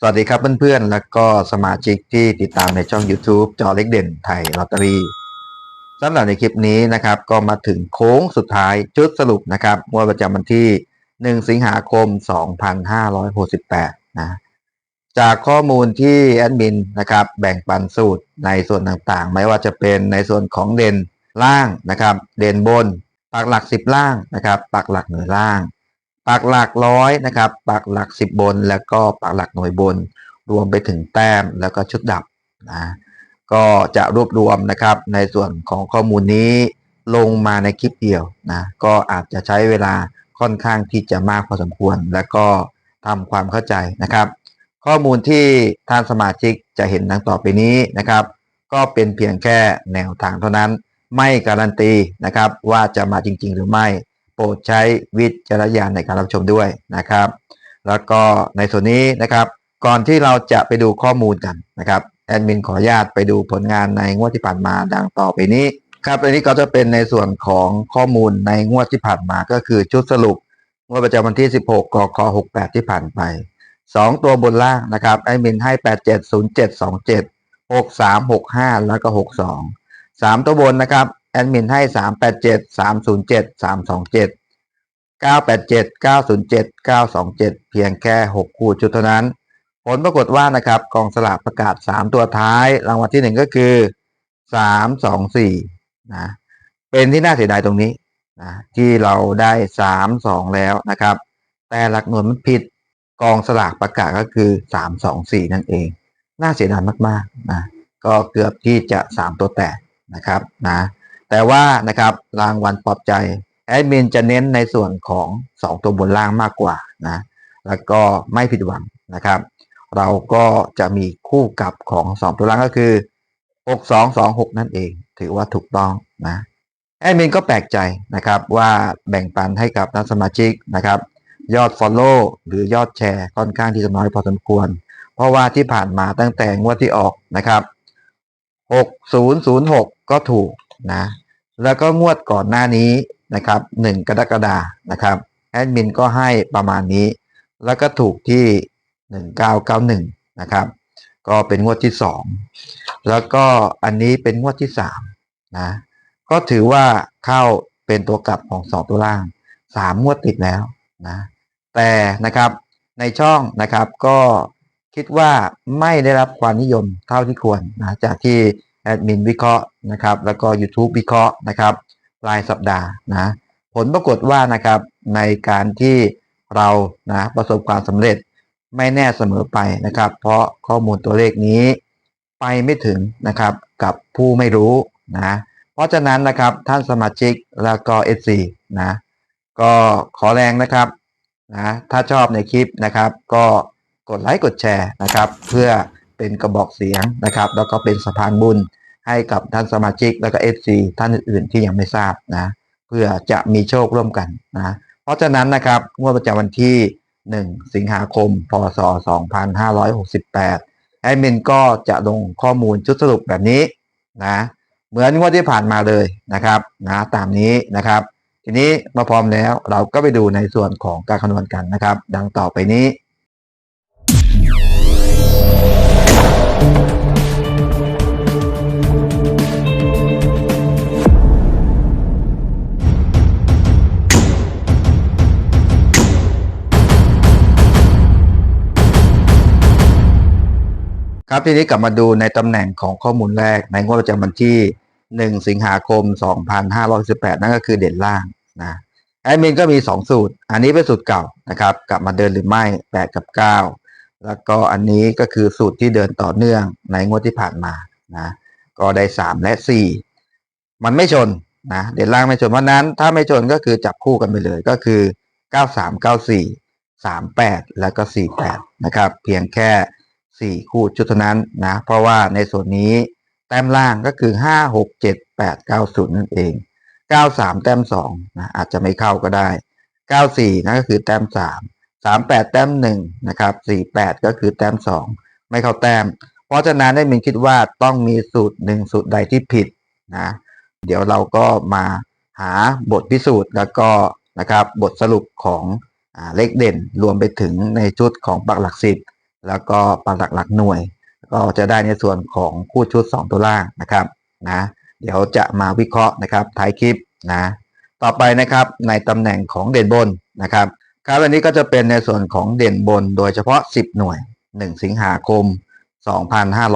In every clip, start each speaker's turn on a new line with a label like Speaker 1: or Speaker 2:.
Speaker 1: สวัสดีครับเพื่อนๆ แล้วก็สมาชิกที่ติดตามในช่อง YouTube จอเล็กเด่นไทยลอตเตอรี่สำหรับในคลิปนี้นะครับก็มาถึงโค้งสุดท้ายจุดสรุปนะครับงวดประจำวันที่ 1 สิงหาคม 2568 นะ จากข้อมูลที่แอดมินนะครับแบ่งปันสูตรในส่วนต่างๆ ไม่ว่าจะเป็นในส่วนของเด่นล่างนะครับ เด่นบน ปักหลัก 10 ล่างนะครับ ปักหลักหน่วยล่าง ปักหลักร้อยนะครับปักหลัก 10 บน แล้วก็ปักหลักหน่วยบน รวมไปถึงแต้มแล้วก็ชุดดับนะก็จะรวบรวมนะครับในส่วนของข้อมูลนี้ลงมาในคลิปเดียวนะก็อาจจะใช้เวลาค่อนข้างที่จะมากพอสมควร แล้วก็ทำความเข้าใจนะครับ ข้อมูลที่ท่านสมาชิกจะเห็นดังต่อไปนี้นะครับ ก็เป็นเพียงแค่แนวทางเท่านั้น ไม่การันตีนะครับว่าจะมาจริง ๆ หรือไม่ ปรดใช้วิจารณญาณในการรับชมด้วยนะครับ แล้วก็ในส่วนนี้นะครับ ก่อนที่เราจะไปดูข้อมูลกันนะครับแอดมินขออนุญาตไปดูผลงานในงวดที่ผ่านมาดังต่อไปนี้ครับอันนี้ก็จะเป็นในส่วนของข้อมูลในงวดที่ผ่านมาก็คือชุดสรุปงวดประจำวันที่ 16กค68 ที่ผ่านไป 2 ตัวบนล่างนะครับแอดมินให้ 870727 6365 แล้วก็ 62 3 ตัวบนนะครับแอดมินให้ 387 307 327 987 907 927 เพียงแค่ 6 คู่ชุดเท่านั้น ผลปรากฏว่านะครับกองสลากประกาศ 3 ตัวท้าย รางวัลที่ 1 ก็คือ 3 2 4นะเป็นที่น่าเสียดายตรงนี้นะที่เราได้ 3 2 แล้วนะครับ แต่หลักหน่วยมันผิดกองสลากประกาศก็คือ 3 2 4 นั่นเอง น่าเสียดายมากๆนะก็เกือบที่จะ 3 ตัวแตกนะครับนะ แต่ว่านะครับรางวัลปลอบใจแอดมินจะเน้นในส่วนของ 2 ตัวบนล่างมากกว่านะแล้วก็ไม่ผิดหวังนะครับ เราก็จะมีคู่กับของ 2 ตัวล่างก็คือ 6 2 2 6 นั่นเอง ถือว่าถูกต้องนะแอดมินก็แปลกใจนะครับว่าแบ่งปันให้กับนักสมาชิกนะครับ ยอด Follow หรือยอดแชร์ค่อนข้างที่จะน้อยพอสมควร เพราะว่าที่ผ่านมาตั้งแต่งวดที่ออกนะครับ 6006 ก็ถูก นะ แล้วก็งวดก่อนหน้านี้นะครับ1กรกฎานะครับแอดมินก็ให้ประมาณนี้ แล้วก็ถูกที่ 1991 นะครับ ก็เป็นงวดที่ 2 แล้วก็อันนี้เป็นงวดที่3นะก็ถือว่าเข้าเป็นตัวกลับของ2ตัวล่าง 3 งวดติดแล้วนะแต่นะครับในช่องนะครับก็คิดว่าไม่ได้รับความนิยมเท่าที่ควรนะจากที่ แอดมินวิเคราะห์นะครับ แล้วก็ YouTube วิเคราะห์นะครับรายสัปดาห์นะผลปรากฏว่านะครับในการที่เรานะประสบความสำเร็จไม่แน่เสมอไปนะครับ เพราะข้อมูลตัวเลขนี้ไปไม่ถึงนะครับกับผู้ไม่รู้นะเพราะฉะนั้นนะครับท่านสมาชิกแล้วก็ SC นะก็ขอแรงนะครับนะถ้าชอบในคลิปนะครับ ก็กดไลค์กดแชร์นะครับ เพื่อเป็นกระบอกเสียงนะครับ แล้วก็เป็นสะพานบุญ ให้กับท่านสมาชิกแล้วก็ FC ท่านอื่นๆที่ยังไม่ทราบนะ เพื่อจะมีโชคร่วมกันนะ เพราะฉะนั้นนะครับงวดประจำวันที่ 1 สิงหาคม พศ 2568แอดมินก็จะลงข้อมูลชุดสรุปแบบนี้นะเหมือนงวดที่ผ่านมาเลยนะครับนะตามนี้นะครับ ทีนี้มาพร้อมแล้วเราก็ไปดูในส่วนของการคำนวณกันนะครับ ดังต่อไปนี้ ครับทีนี้กลับมาดูในตำแหน่งของข้อมูลแรกในงวดประจำวันที่ 1 สิงหาคม 2518 นั่นก็คือเด่นล่างนะแอดมินก็มี 2 สูตร อันนี้เป็นสูตรเก่านะครับ กลับมาเดินหรือไม่ 8 กับ 9 แล้วก็อันนี้ก็คือสูตรที่เดินต่อเนื่องในงวดที่ผ่านมานะก็ได้ 3 และ 4 มันไม่ชนนะเด่นล่างไม่ชนเพราะนั้นถ้าไม่ชนก็คือจับคู่กันไปเลยก็คือ 93 94 38 แล้วก็ 48 นะครับ เพียงแค่ สี่คู่ชุดเท่านั้นนะ เพราะว่าในส่วนนี้แต้มล่างก็คือห้าหกเจ็ดแปดเก้าศูนย์นั่นเองเก้าสามแต้มสองนะอาจจะไม่เข้าก็ได้เก้าสี่นั่นก็คือแต้มสามสามแปดแต้มหนึ่งนะครับสี่แปดก็คือแต้มสองไม่เข้าแต้ม เพราะฉะนั้นได้มินคิดว่าต้องมีสูตรหนึ่งสูตรใดที่ผิดนะเดี๋ยวเราก็มาหาบทพิสูจน์แล้วก็นะครับบทสรุปของอเลขเด่นรวมไปถึงในชุดของปักหลักสิบ แล้วก็ปักหลักหลักหน่วย ก็จะได้ในส่วนของคู่ชุด 2 ตัวล่างนะครับนะเดี๋ยวจะมาวิเคราะห์นะครับท้ายคลิปนะต่อไปนะครับในตำแหน่งของเด่นบนนะครับครับวันนี้ก็จะเป็นในส่วนของเด่นบนโดยเฉพาะ 10 หน่วย 1 สิงหาคม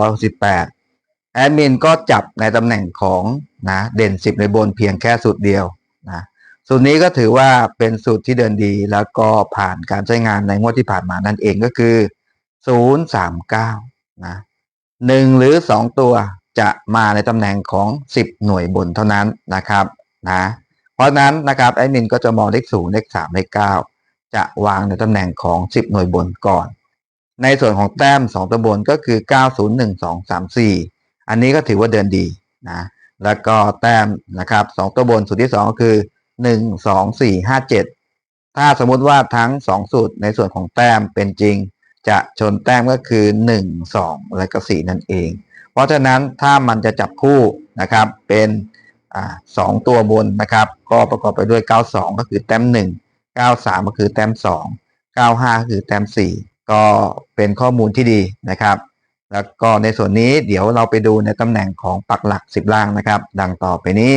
Speaker 1: 2568แอดมินก็จับในตำแหน่งของนะเด่น 10 ในบนเพียงแค่สูตรเดียวนะสูตรนี้ก็ถือว่าเป็นสูตรที่เดินดีแล้วก็ผ่านการใช้งานในงวดที่ผ่านมานั่นเองก็คือ 039นะหนึ่งหรือ2ตัวจะมาในตำแหน่งของ10หน่วยบนเท่านั้นนะครับนะเพราะนั้นนะครับแอดมินก็จะมองเลข0เลข3เลข9จะวางในตำแหน่งของ10หน่วยบนก่อน ในส่วนของแต้ม2ตัวบนก็คือ901234อันนี้ก็ถือว่าเดินดีนะแล้วก็แต้มนะครับ2ตัวบนสูตรที่2ก็คือ12457ถ้าสมมุติว่าทั้ง2สูตรในส่วนของแต้มเป็นจริง จะชนแต้มก็คือ 1 2 และก็ 4 นั่นเอง เพราะฉะนั้นถ้ามันจะจับคู่นะครับเป็นอสองตัวบนนะครับ ก็ประกอบไปด้วย 92 ก็คือแต้ม 1 93 ก็คือแต้ม 2 95 ก็คือแต้ม 4 ก็เป็นข้อมูลที่ดีนะครับ แล้วก็ในส่วนนี้เดี๋ยวเราไปดูในตำแหน่งของปักหลัก 10 ล่างนะครับ ดังต่อไปนี้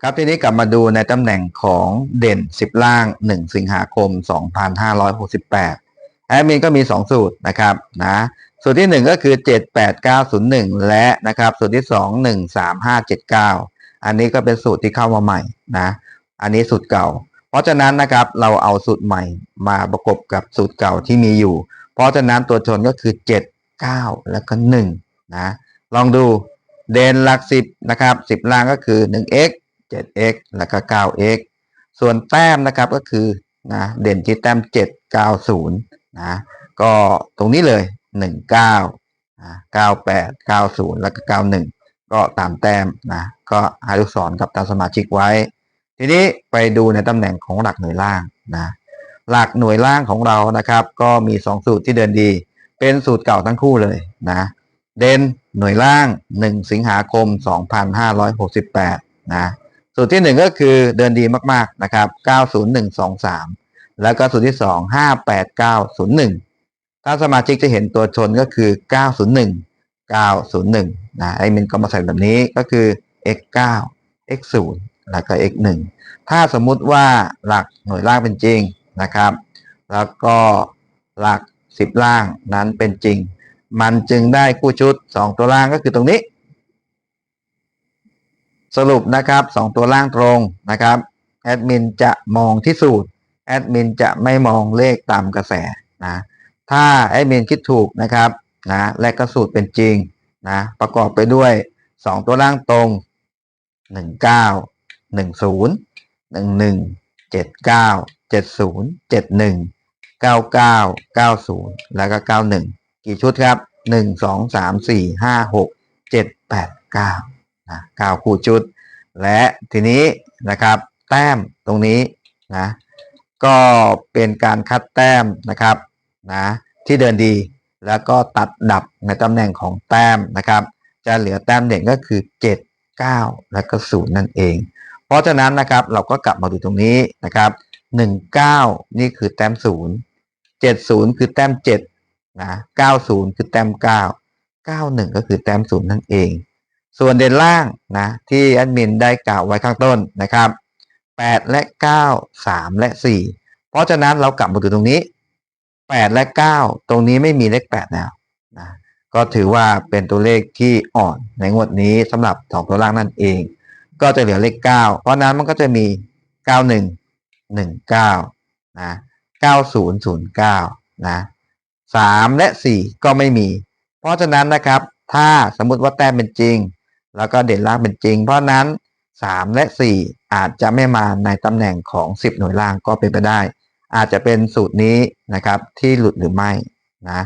Speaker 1: ครับทีนี้กลับมาดูในตำแหน่งของเด่น 10 ล่าง 1 สิงหาคม 2568 แอดมินก็มี 2 สูตรนะครับนะสูตรที่ 1 ก็คือ 78901 และนะครับสูตรที่ 2 13579 อันนี้ก็เป็นสูตรที่เข้ามาใหม่นะอันนี้สูตรเก่า เพราะฉะนั้นนะครับเราเอาสูตรใหม่มาประกบกับสูตรเก่าที่มีอยู่ เพราะฉะนั้นตัวชนก็คือ 7 9 แล้วก็1นะลองดูเด่นหลัก 10นะครับ10 ล่างก็คือ 1x 7x แล้วก็ 9x ส่วนแต้มนะครับก็คือนะเด่นที่แต้ม 790 นะก็ตรงนี้เลย 19นะ98 90 แล้วก็ 91 ก็ตามแต้มนะก็ให้ลูกศรกับตามสมาชิกไว้ ทีนี้ไปดูในตำแหน่งของหลักหน่วยล่างนะหลักหน่วยล่างของเรานะครับ ก็มี 2 สูตรที่เดินดี เป็นสูตรเก่าทั้งคู่เลยนะเด่นหน่วยล่าง 1 สิงหาคม 2568นะสูตรที่ 1 ก็คือเดินดีมากๆนะครับ 90123 แล้วก็สูตรที่2 58901ถ้าสมาชิกจะเห็นตัวชนก็คือ 901 901นะไอ้มินก็มาใส่แบบนี้ก็คือ x 9 x 0แล้วก็ x 1ถ้าสมมุติว่าหลักหน่วยล่างเป็นจริงนะครับ แล้วก็หลัก 10 ล่างนั้นเป็นจริง มันจึงได้คู่ชุด 2 ตัวล่างก็คือตรงนี้ สรุปนะครับ 2 ตัวล่างตรงนะครับแอดมินจะมองที่สูตร แอดมินจะไม่มองเลขตามกระแสนะถ้าแอดมินคิดถูกนะครับนะและกระสูตรเป็นจริงนะประกอบไปด้วย 2 ตัวล่างตรง 19 10 11 79 70 71 99 90 แล้วก็ 91 กี่ชุดครับ 1 2 3 4 5 6 7 8 9นะ9คู่ชุด และทีนี้นะครับ แต้มตรงนี้นะ ก็เป็นการคัดแต้มนะครับนะที่เดินดีแล้วก็ตัดดับในตำแหน่งของแต้มนะครับ จะเหลือแต้มเด่นก็คือ 7 9 และก็0นั่นเอง เพราะฉะนั้นนะครับเราก็กลับมาดูตรงนี้นะครับ 19 นี่คือแต้ม 0 70 คือแต้ม7นะ90 คือแต้ม 9 91 ก็คือแต้ม 0 นั่นเอง ส่วนเด่นล่างนะที่แอดมินได้กล่าวไว้ข้างต้นนะครับ 8 และ 9 3 และ 4 เพราะฉะนั้นเรากลับมาดูตรงนี้ 8 และ 9 ตรงนี้ไม่มีเลข 8 แล้วนะก็ถือว่าเป็นตัวเลขที่อ่อนในงวดนี้สำหรับสองตัวล่างนั่นเอง ก็จะเหลือเลข 9 เพราะนั้นมันก็จะมี 91 19นะ9009นะ3และ 4 ก็ไม่มี เพราะฉะนั้นนะครับ ถ้าสมมุติว่าแต้มเป็นจริง แล้วก็เด่นล่างเป็นจริง เพราะนั้น 3 และ 4 อาจจะไม่มาในตำแหน่งของ 10 หน่วยล่างก็เป็นไปได้ อาจจะเป็นสูตรนี้นะครับที่หลุดหรือไม่นะ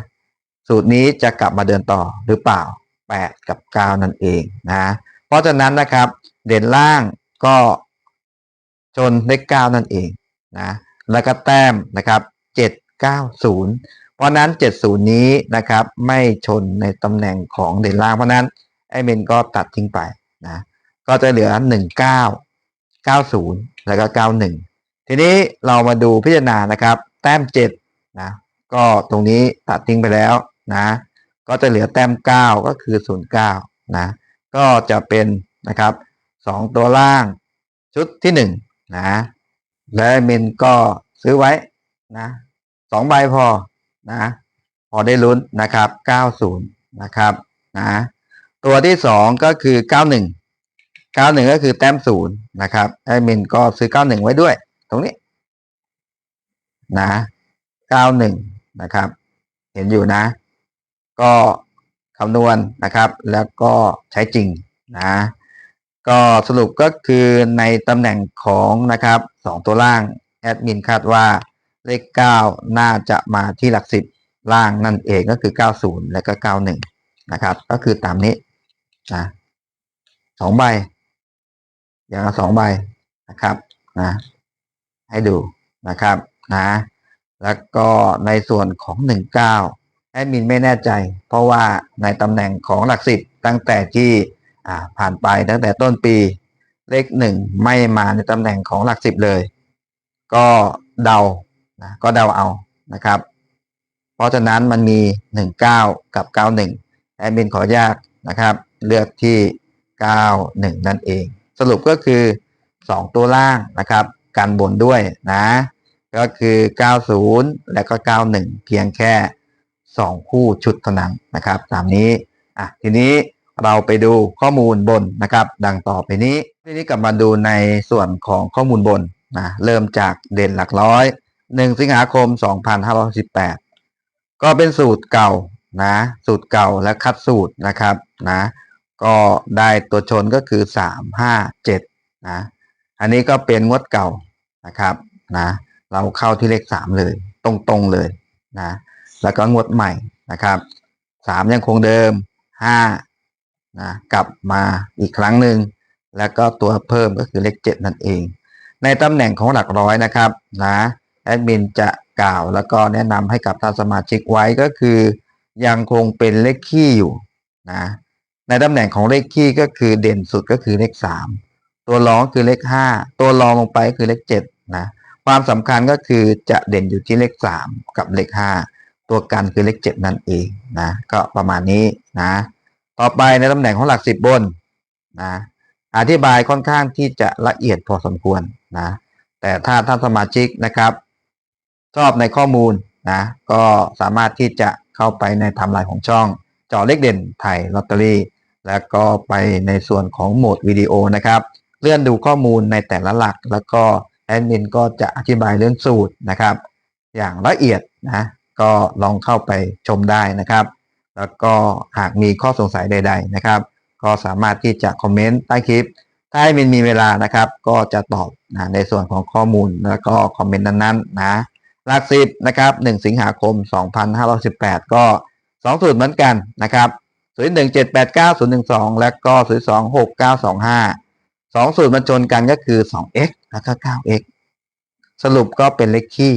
Speaker 1: สูตรนี้จะกลับมาเดินต่อหรือเปล่า 8 กับ 9 นั่นเองนะเพราะฉะนั้นนะครับเด่นล่างก็ชนเลข9นั่นเองนะแล้วก็แต้มนะครับ 790 เพราะนั้น 70 นี้นะครับไม่ชนในตำแหน่งของเด่นล่างเพราะนั้นไอเมนก็ตัดทิ้งไปนะก็จะเหลือ 19 90 แล้วก็ 91 ทีนี้เรามาดูพิจารณานะครับ แต้ม7นะก็ตรงนี้ตัดทิ้งไปแล้วนะก็จะเหลือแต้มเก้าก็คือศูนย์เก้านะก็จะเป็นนะครับสองตัวล่างชุดที่หนึ่งนะและแอดมินก็ซื้อไว้นะสองใบพอนะพอได้ลุ้นนะครับเก้าศูนย์นะครับนะตัวที่สองก็คือเก้าหนึ่งเก้าหนึ่งก็คือแต้มศูนย์นะครับแอดมินก็ซื้อเก้าหนึ่งไว้ด้วย ตรงนี้ นะเก้าหนึ่งนะครับ เห็นอยู่นะ ก็คำนวณนะครับ แล้วก็ใช้จริงนะ ก็สรุปก็คือในตำแหน่งของนะครับสองตัวล่างแอดมินคาดว่าเลขเก้าน่าจะมาที่หลักสิบล่างนั่นเองก็คือเก้าศูนย์และก็เก้าหนึ่งนะครับ ก็คือตามนี้นะสองใบ อย่างละสองใบนะครับนะให้ดูนะครับนะแล้วก็ในส่วนของหนึ่งเก้าแอดมินไม่แน่ใจ เพราะว่าในตำแหน่งของหลักสิบตั้งแต่ที่ผ่านไปตั้งแต่ต้นปี เลขหนึ่งไม่มาในตำแหน่งของหลักสิบเลย ก็เดานะก็เดาเอานะครับ เพราะฉะนั้นมันมีหนึ่งเก้ากับเก้าหนึ่งแอดมินขออนุญาตนะครับ เลือกที่เก้าหนึ่งนั่นเอง สรุปก็คือสองตัวล่างนะครับกันบนด้วยนะ ก็คือ 90 และก็ 91 เพียงแค่ 2 คู่ชุดเท่านั้นนะครับตามนี้อะทีนี้เราไปดูข้อมูลบนนะครับ ดังต่อไปนี้ ทีนี้กลับมาดูในส่วนของข้อมูลบนนะเริ่มจากเด่นหลักร้อย 1 สิงหาคม 2518 ก็เป็นสูตรเก่านะ สูตรเก่าและคัดสูตรนะครับนะ ก็ได้ตัวชนก็คือ3 5 7นะอันนี้ก็เป็นงวดเก่านะครับนะเราเข้าที่เลขสามเลย ตรงๆเลยนะแล้วก็งวดใหม่นะครับสามยังคงเดิมห้านะกลับมาอีกครั้งหนึ่งแล้วก็ตัวเพิ่มก็คือเลขเจ็ดนั่นเอง ในตำแหน่งของหลักร้อยนะครับนะแอดมินจะกล่าวแล้วก็แนะนำให้กับท่านสมาชิกไว้ก็คือ ยังคงเป็นเลขคี่อยู่นะ ในตำแหน่งของเลขคี่ก็คือเด่นสุดก็คือเลขสามตัวรองคือเลขห้าตัวรองลงไปคือเลขเจ็ดนะความสำคัญก็คือจะเด่นอยู่ที่เลขสามกับเลขห้าตัวกันคือเลขเจ็ดนั่นเองนะก็ประมาณนี้นะต่อไปในตำแหน่งของหลักสิบบนนะอธิบายค่อนข้างที่จะละเอียดพอสมควรนะแต่ถ้าท่านสมาชิกนะครับ ชอบในข้อมูลนะก็สามารถที่จะเข้าไปในไทำลายของช่องจาะเลขเด่นไทยลอตเตอรี่ แล้วก็ไปในส่วนของโหมดวิดีโอนะครับ เลื่อนดูข้อมูลในแต่ละหลัก แล้วก็แอดมินก็จะอธิบายเรื่องสูตรนะครับ อย่างละเอียดนะก็ลองเข้าไปชมได้นะครับ แล้วก็หากมีข้อสงสัยใด ๆนะครับ ก็สามารถที่จะคอมเมนต์ใต้คลิป ถ้าแอดมินมีเวลานะครับ ก็จะตอบนะในส่วนของข้อมูลแล้วก็คอมเมนต์นั้นๆนะหลักสิบนะครับ1สิงหาคม 2518 ก็ 2 สูตรเหมือนกันนะครับ 01789 012แปดเก้าศูนย์หนึ่งสองและก็026 925 2สูตรมันชนกันก็คือสอง x แล้วก็เก้า x สรุปก็เป็นเลขคี่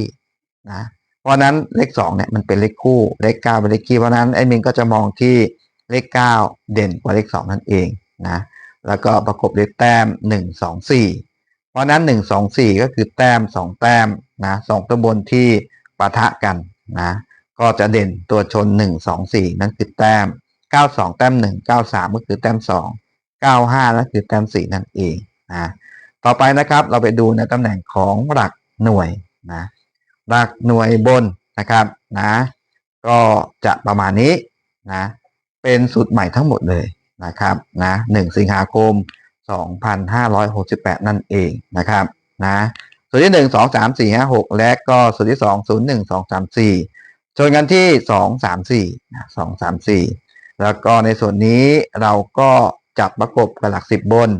Speaker 1: นะเพราะนั้นเลข2เนี่ยมันเป็นเลขคู่เลข9เป็นเลขคี่เพราะนั้นไอ้มินก็จะมองที่เลข9เด่นกว่าเลข2นั่นเองนะแล้วก็ประกบด้วยแต้ม1 2 4เพราะนั้น1 2 4ก็คือแต้ม2แต้มนะสองตัวบนที่ปะทะกันนะก็จะเด่นตัวชน1 2 4นั่นคือแต้ม 92แต้ม1 93ก็คือแต้ม2 95นั่นคือแต้ม4นั่นเองนะต่อไปนะครับเราไปดูในตำแหน่งของหลักหน่วยนะหลักหน่วยบนนะครับนะก็จะประมาณนี้นะเป็นสูตรใหม่ทั้งหมดเลยนะครับนะ1สิงหาคม 2568 นั่นเองนะครับนะสูตรที่ 1 2 3 4 5 6 และก็สูตรที่ 2 0 1 2 3 4ชนกันที่ 2 3 4 2 3 4 แล้วก็ในส่วนนี้เราก็จับประกบกับหลัก 10 บน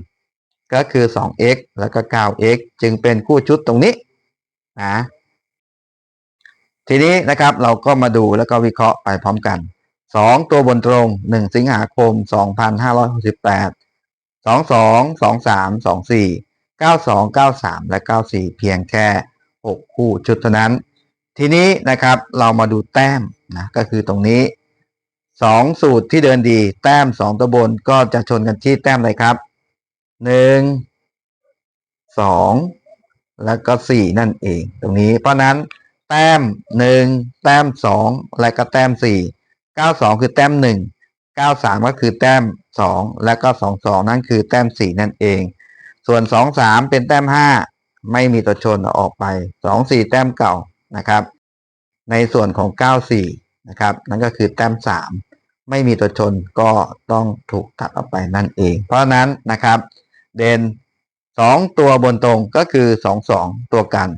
Speaker 1: ก็คือ 2x แล้วก็ 9x จึงเป็นคู่ชุดตรงนี้นะทีนี้นะครับเราก็มาดูแล้วก็วิเคราะห์ไปพร้อมกัน 2 ตัวบนตรง 1 สิงหาคม 2568 22 23 24 92 93 และ 94 เพียงแค่ 6 คู่ชุดเท่านั้น ทีนี้นะครับเรามาดูแต้มนะก็คือตรงนี้ 2สูตรที่เดินดี แต้ม2ตัวบนก็จะชนกันที่แต้มอะไรครับ1 2แล้วก็4นั่นเอง ตรงนี้เพราะนั้น แต้ม1แต้ม2และก็แต้ม4 92คือแต้ม1 93ก็คือแต้ม2แล้วก็22นั่นคือแต้ม4นั่นเอง ส่วน23เป็นแต้ม5ไม่มีตัวชนออกไป24แต้มเก่านะครับ ในส่วนของ94 นะครับ นั่นก็คือแต้ม 3 ไม่มีตัวชนก็ต้องถูกตัดออกไปนั่นเอง เพราะนั้นนะครับ เด่น2 ตัวบนตรงก็คือ 22 ตัวกัน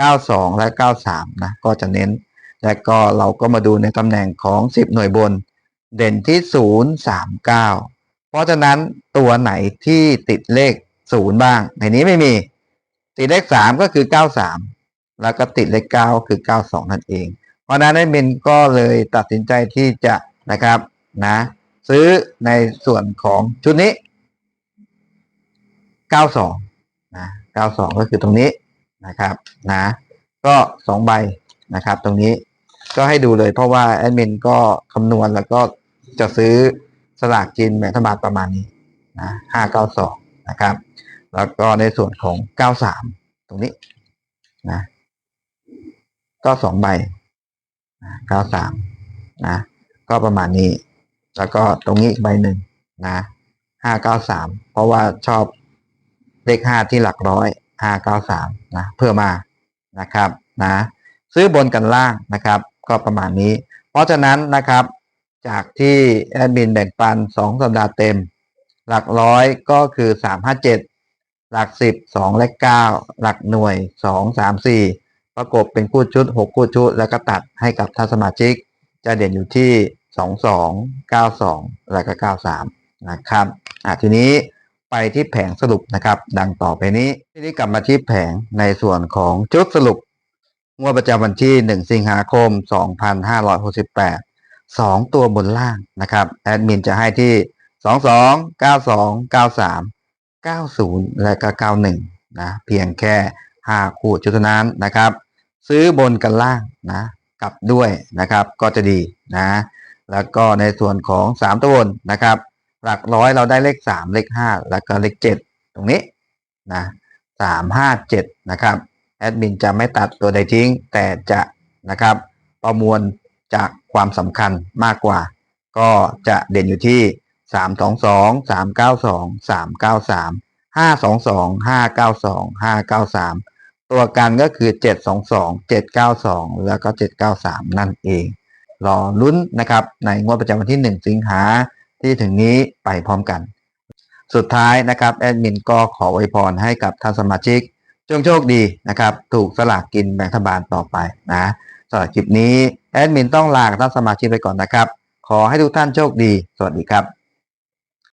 Speaker 1: 92 และ 93 นะก็จะเน้น และก็เราก็มาดูในตำแหน่งของ 10 หน่วยบน เด่นที่ 0 3 9 เพราะฉะนั้นตัวไหนที่ติดเลข 0 บ้าง ในนี้ไม่มีติดเลข 3 ก็คือ 93 แล้วก็ติดเลข9ก็คือ 92 นั่นเอง เพราะนั้นไอ้มินก็เลยตัดสินใจที่จะนะครับนะ ซื้อในส่วนของชุดนี้ 92 นะ 92 ก็คือตรงนี้นะครับนะ ก็ 2 ใบนะครับ ตรงนี้ก็ให้ดูเลยเพราะว่าแอดมินก็คำนวณแล้วก็จะซื้อสลากกินแบ่งรัฐบาลประมาณนี้นะ592 นะครับ แล้วก็ในส่วนของ 93 ตรงนี้นะ ก็ 2 ใบ 93นะก็ประมาณนี้ แล้วก็ตรงนี้อีกใบหนึ่งนะ593เพราะว่าชอบเลข5ที่หลักร้อย593นะเพื่อมานะครับนะซื้อบนกันล่างนะครับ ก็ประมาณนี้ เพราะฉะนั้นนะครับจากที่แอดมินแบ่งปัน2สัปดาห์เต็ม หลักร้อยก็คือ357หลัก10 2และ9หลักหน่วย2 3 4 ประกบเป็นคู่ชุด 6 คู่ชุด แล้วก็ตัดให้กับท่านสมาชิก จะเด่นอยู่ที่ 22 92 แล้วก็ 93 นะครับอะทีนี้ไปที่แผงสรุปนะครับ ดังต่อไปนี้ทีนี้กลับมาที่แผงในส่วนของชุดสรุปงวดประจำวันที่ 1 สิงหาคม 2568 2 ตัวบนล่างนะครับแอดมินจะให้ที่ 22 92 93 90 และก็91นะเพียงแค่ 5 คู่ชุดนั้นนะครับ ซื้อบนกันล่างนะกลับด้วยนะครับก็จะดีนะ แล้วก็ในส่วนของ 3ตัวบนนะครับ หลักร้อยเราได้เลข 3 เลข 5 แล้วก็เลข 7 ตรงนี้นะ3 5 7นะครับแอดมินจะไม่ตัดตัวใดทิ้ง แต่จะนะครับประมวลจากความสำคัญมากกว่า ก็จะเด่นอยู่ที่ 3 2 2 3 9 2 3 9 3 5 2 2 5 9 2 5 9 3 ตัวกันก็คือ 7 2 2 7 9 2 แล้วก็ 7 9 3 นั่นเอง รอลุ้นนะครับ ในงวดประจำวันที่ 1 สิงหาที่ถึงนี้ไปพร้อมกัน สุดท้ายนะครับ แอดมินก็ขอไวยพรให้กับท่านสมาชิก จงโชคดีนะครับ ถูกสลากกินแบ่งรัฐบาลต่อไปนะสำหรับคลิปนี้ แอดมินต้องลาท่านสมาชิกไปก่อนนะครับ ขอให้ทุกท่านโชคดี สวัสดีครับ